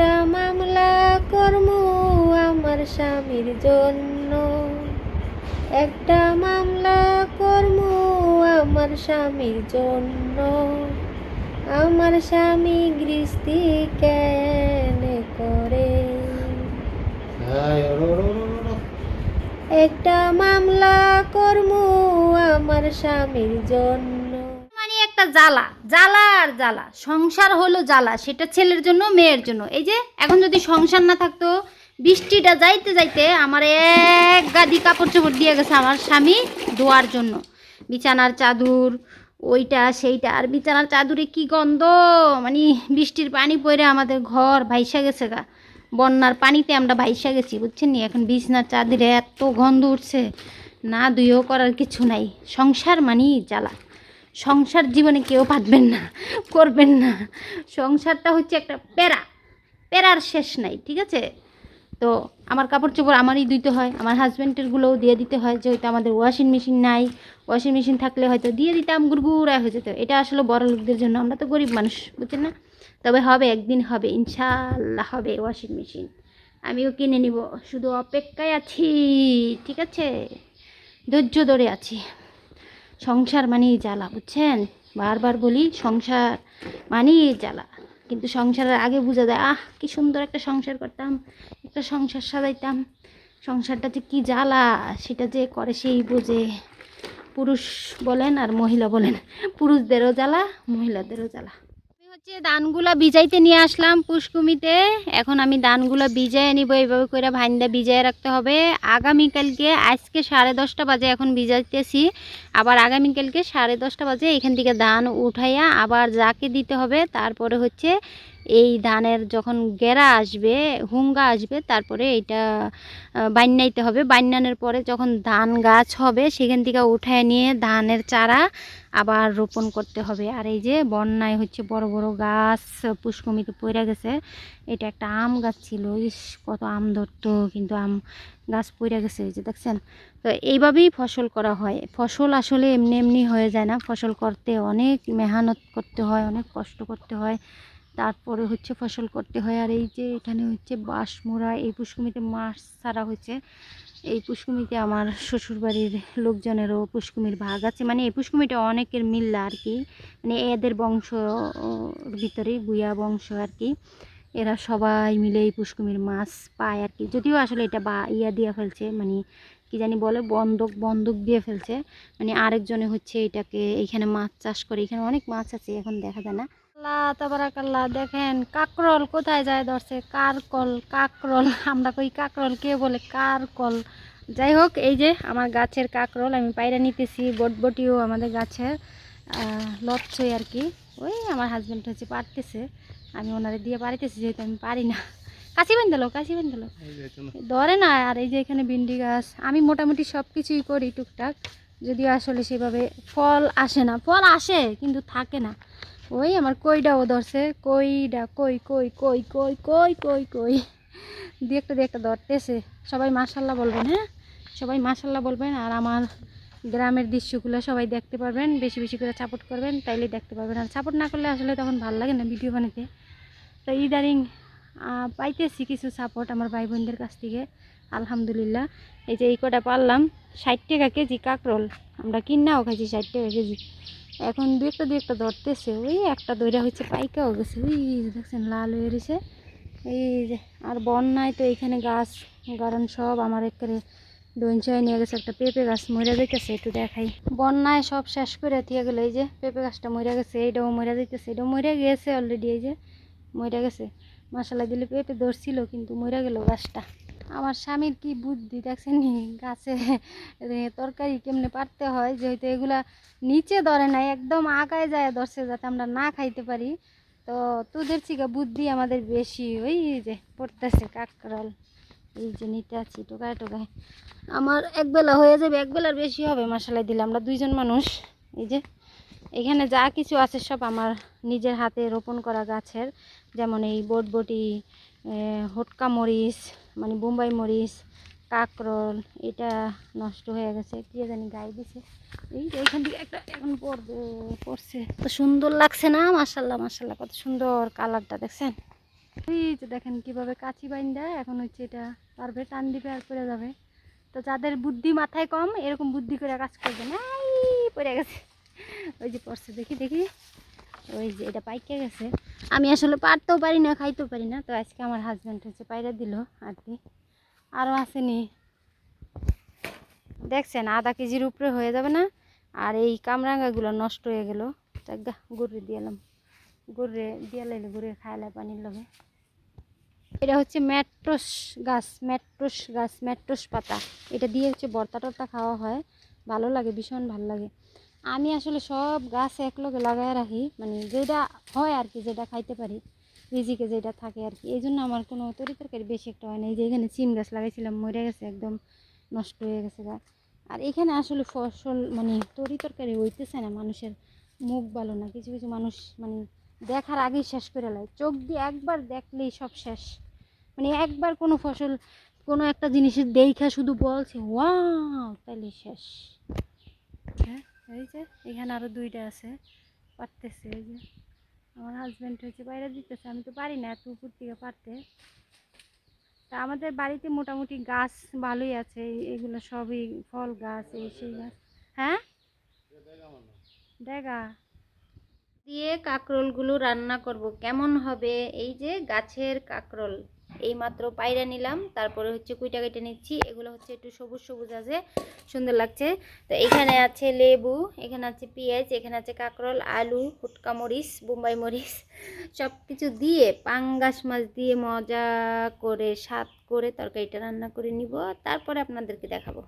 একটা মামলা কর্ম আমার স্বামীর জন্য। একটা মামলা কর্ম আমার স্বামীর জন্য। আমার স্বামী গৃষ্টি কেন করে। একটা মামলা কর্ম আমার স্বামীর জন্য। একটা জ্বালা জ্বালা আর জ্বালা, সংসার হলো জ্বালা, সেটা ছেলের জন্য, মেয়ের জন্য। এই যে, এখন যদি সংসার না থাকতো, বৃষ্টিটা যাইতে যাইতে আমার এক গাদি কাপড় চোপড় দিয়ে গেছে আমার স্বামী ধোয়ার জন্য। বিছানার চাদর, ওইটা, সেইটা, আর বিছানার চাদরে কি গন্ধ? মানে বৃষ্টির পানি পড়ে আমাদের ঘর ভাইসা গেছে গা। বন্যার পানিতে আমরা ভাইসা গেছি, বুঝছেন নি? এখন বিছনার চাদরে এত গন্ধ উঠছে, না দুইও করার কিছু নাই। সংসার মানেই জ্বালা। সংসার জীবনে কেউ পাতবেন না, করবেন না। সংসারটা হচ্ছে একটা প্যারা, প্যারার শেষ নাই, ঠিক আছে? তো আমার কাপড় চোপড় আমারই দিতে হয়, আমার হাজব্যান্ডেরগুলোও দিয়ে দিতে হয়, যেহেতু আমাদের ওয়াশিং মেশিন নাই। ওয়াশিং মেশিন থাকলে হয়তো দিয়ে দিতাম গুড়গুড়া হয়ে যেত। এটা আসলে বড় লোকদের জন্য, আমরা তো গরিব মানুষ, বুঝছেন না? তবে হবে, একদিন হবে ইনশাল্লাহ হবে ওয়াশিং মেশিন আমিও কিনে নিব, শুধু অপেক্ষায় আছি, ঠিক আছে? ধৈর্য ধরে আছি। সংসার মানেই জ্বালা, বুঝছেন? বারবার বলি সংসার মানেই জ্বালা। কিন্তু সংসারের আগে বোঝা যায়, আহ, কি সুন্দর একটা সংসার করতাম, একটা সংসার সাজাইতাম। সংসারটা যে কী জ্বালা, সেটা যে করে সেই বোঝে। পুরুষ বলেন আর মহিলা বলেন, পুরুষদেরও জ্বালা, মহিলাদেরও জ্বালা। হচ্ছে দানগুলা ভিজাইতে নিয়ে আসলাম পুষ্কুমিতে। এখন আমি দানগুলা ভিজাই নিব এইভাবে করে ভাইন্দা ভিজাই রাখতে হবে। আগামীকালকে, আজকে সাড়ে দশটা বাজে এখন ভিজাইতেছি। আবার আগামীকালকে সাড়ে দশটা বাজে এখান থেকে দান উঠাইয়া আবার যাকে দিতে হবে, তারপরে হচ্ছে এই ধানের যখন গেরা আসবে, হুঙ্গা আসবে, তারপরে এটা বান্যাইতে হবে। বান্যানের পরে যখন ধান গাছ হবে, সেখান থেকে উঠায় নিয়ে ধানের চারা আবার রোপণ করতে হবে। আর এই যে বন্যায় হচ্ছে বড় বড় গাছ পুষ্কমিতে পড়ে গেছে। এটা একটা আম গাছ ছিল, ইস, কত আম ধরতো, কিন্তু আম গাছ পড়ে গেছে এই যে, দেখছেন? তো এইভাবেই ফসল করা হয়। ফসল আসলে এমনি এমনি হয়ে যায় না। ফসল করতে অনেক মেহনত করতে হয়, অনেক কষ্ট করতে হয়। তারপরে হচ্ছে ফসল করতে হয়। আর এই যে এখানে হচ্ছে বাঁশমোড়া এই পুষ্কুমিতে মাছ ছাড়া হচ্ছে এই পুষ্কুমিতে আমার শ্বশুরবাড়ির লোকজনেরও পুষ্কুমির ভাগ আছে। মানে এই পুষ্কুমিটা অনেকের মিল্লা আর কি। মানে এদের বংশ ভিতরেই বুয়া বংশ আর কি। এরা সবাই মিলে এই পুষ্কুমির মাছ পায় আর কি। যদিও আসলে এটা বা, ইয়া দিয়ে ফেলছে মানে কি জানি বলে বন্দক বন্দুক দিয়ে ফেলছে। মানে আরেকজনে হচ্ছে এটাকে এইখানে মাছ চাষ করে, এখানে অনেক মাছ আছে, এখন দেখা যায় না। আল্লাহ তাবারাকাল্লাহ দেখেন কাকরল কোথায় যায় ধরছে? কারকল কাকরল। আমরা কই কাকরল কে বলে? কারকল। যাই হোক এই যে আমার গাছের কাকরল আমি পায়রা নিতেছি বটবটিও আমাদের গাছের লচ্ছই আর কি। ওই আমার হাজব্যান্ড হচ্ছে পারতেছে। আমি ওনারে দিয়ে পারিতেছি যেহেতু আমি পারি না। কাশি বেঁধেলো কাশি বেঁধেলো। ধরে না আর এই যে এখানে ভিন্ডি গাছ আমি মোটামুটি সব কিছুই করি টুকটাক। যদিও আসলে সেভাবে ফল আসে না। ফল আসে কিন্তু থাকে না। ওই আমার কইটাও ধরছে, কইডা, কই কই কই কই কই কই কই। দিয়ে একটা দিয়ে একটা ধরতেছে। সবাই মাশাল্লাহ বলবেন হ্যাঁ? সবাই মাশাল্লাহ বলবেন, আর আমার গ্রামের দৃশ্যগুলো সবাই দেখতে পারবেন, বেশি বেশি করে সাপোর্ট করবেন, তাইলে দেখতে পারবেন। আর সাপোর্ট না করলে আসলে তখন ভালো লাগে না ভিডিও বানাতে তো ইদারিং পাইতেছি কিছু সাপোর্ট আমার ভাই বোনদের কাছ থেকে, আলহামদুলিল্লাহ। এই যে এই কটা পারলাম, ষাট টাকা কেজি কাকরোল। আমরা কিনাও খাইছি ষাট টাকা কেজি। এখন দু একটা দু একটা ধরতেছে। ওই একটা দইরা হচ্ছে পাইকাও গেছে। ওই দেখছেন, লাল হয়ে রয়েছে এই যে, আর বন্যায় তো এইখানে গাছ গাড়ান সব আমার একেবারে ডঞ্চায় নিয়ে গেছে। একটা পেঁপে গাছ মরে যাইতেছে, একটু দেখাই। বন্যায় সব শেষ করে দিয়ে গেলো। এই যে, পেঁপে গাছটা মরে গেছে, এইটাও মরে যাইতেছে, এটাও মরে গেছে অলরেডি এই যে, মরে গেছে। মশলা দিলে পেঁপে ধরছিল, কিন্তু মরে গেল গাছটা। আমার স্বামীর কি বুদ্ধি দেখছেন গাছে তরকারি কেমনে পারতে হয়? যেহেতু এগুলা নিচে ধরে নাই, একদম আগায় যায় ধরছে যাতে আমরা না খাইতে পারি। তো তোদের থেকে বুদ্ধি আমাদের বেশি। ওই যে পড়তেছে কাকরল এই যে নিতে আছি টোকায় টোকায়। আমার একবেলা হয়ে যাবে, একবেলার বেশি হবে মশালাই দিলে। আমরা দুইজন মানুষ। এই যে এখানে যা কিছু আছে সব আমার নিজের হাতে রোপণ করা গাছের। যেমন এই বটবটি হটকা মরিচ মানে বোম্বাই মরিচ, কাকরল, এটা নষ্ট হয়ে গেছে। কি জানি গায়ে দিছে। এই যে এখান থেকে একটা এখন পড়বে, পড়ছে। তো সুন্দর লাগছে না? মাসাল্লাহ মাসাল্লাহ কত সুন্দর কালারটা, দেখছেন? এই যে দেখেন কীভাবে কাচি বাইন্দা, এখন হচ্ছে এটা পারবে, টান দিবে আর পড়ে যাবে। তো যাদের বুদ্ধি মাথায় কম, এরকম বুদ্ধি করে কাজ করবে না পড়ে গেছে। ওই যে পড়ছে, দেখি দেখি। ওই যে, এটা পাইকে গেছে। আমি আসলে পারতেও পারি না, খাইতেও পারি না, তো আজকে আমার হাজব্যান্ড হচ্ছে পায়রা দিল আর কি আরও আসেনি। দেখছেন, আধা কেজির উপরে হয়ে যাবে না, আর এই কামরাঙ্গাগুলো নষ্ট হয়ে গেল। গা, গরুরে দিয়ালাম গরুরে দিয়া গরুরে খাইলে পানির লগে। এটা হচ্ছে ম্যাট্রোস গাছ ম্যাট্রোস গাছ, ম্যাট্রোস পাতা। এটা দিয়ে হচ্ছে বর্তা টর্তা খাওয়া হয়। ভালো লাগে, ভীষণ ভালো লাগে। আমি আসলে সব গাছ একলগে লাগায় রাখি মানে যেটা হয় আর কি যেটা খাইতে পারি, রিজিকে যেটা থাকে আর কি। এই জন্য আমার কোনো তরি তরকারি বেশি একটা হয় না। এই যে এখানে সিম গাছ লাগাইছিলাম, মরে গেছে, একদম নষ্ট হয়ে গেছে গা। আর এখানে আসলে ফসল মানে তরি তরকারি হইতেছে না, মানুষের মুখ ভালো না। কিছু কিছু মানুষ মানে দেখার আগেই শেষ করে লাই চোখ দিয়ে একবার দেখলেই সব শেষ। মানে একবার কোনো ফসল, কোনো একটা জিনিসের দেখা শুধু বলছে, ওয়াও, তাইলে শেষ। এই যে, এখানে আরও দুইটা আছে। পারতেছে, এই যে। আমার হাজব্যান্ড হচ্ছে বাইরে দিতেছে, আমি তো পারি না এত উপর থেকে পারতে। তা আমাদের বাড়িতে মোটামুটি গাছ ভালোই আছে এগুলো সবই ফল গাছ, এই সেই গাছ। হ্যাঁ? দেখা দিয়ে কাকরোলগুলো রান্না করব, কেমন হবে? এই যে গাছের কাকরোল। এই মাত্র পায়রা নিলাম, তারপরে হচ্ছে কুইটা কেটে নিচ্ছি, এগুলো হচ্ছে একটু সবুজ সবুজ আছে, সুন্দর লাগছে। তো এখানে আছে লেবু, এখানে আছে পেঁয়াজ, এখানে আছে কাঁকরল, আলু, ফুটকা মরিচ, বোম্বাই মরিচ সব কিছু দিয়ে পাঙ্গাস মাছ দিয়ে মজা করে, স্বাদ করে তরকারিটা রান্না করে নিব, তারপরে আপনাদেরকে দেখাবো।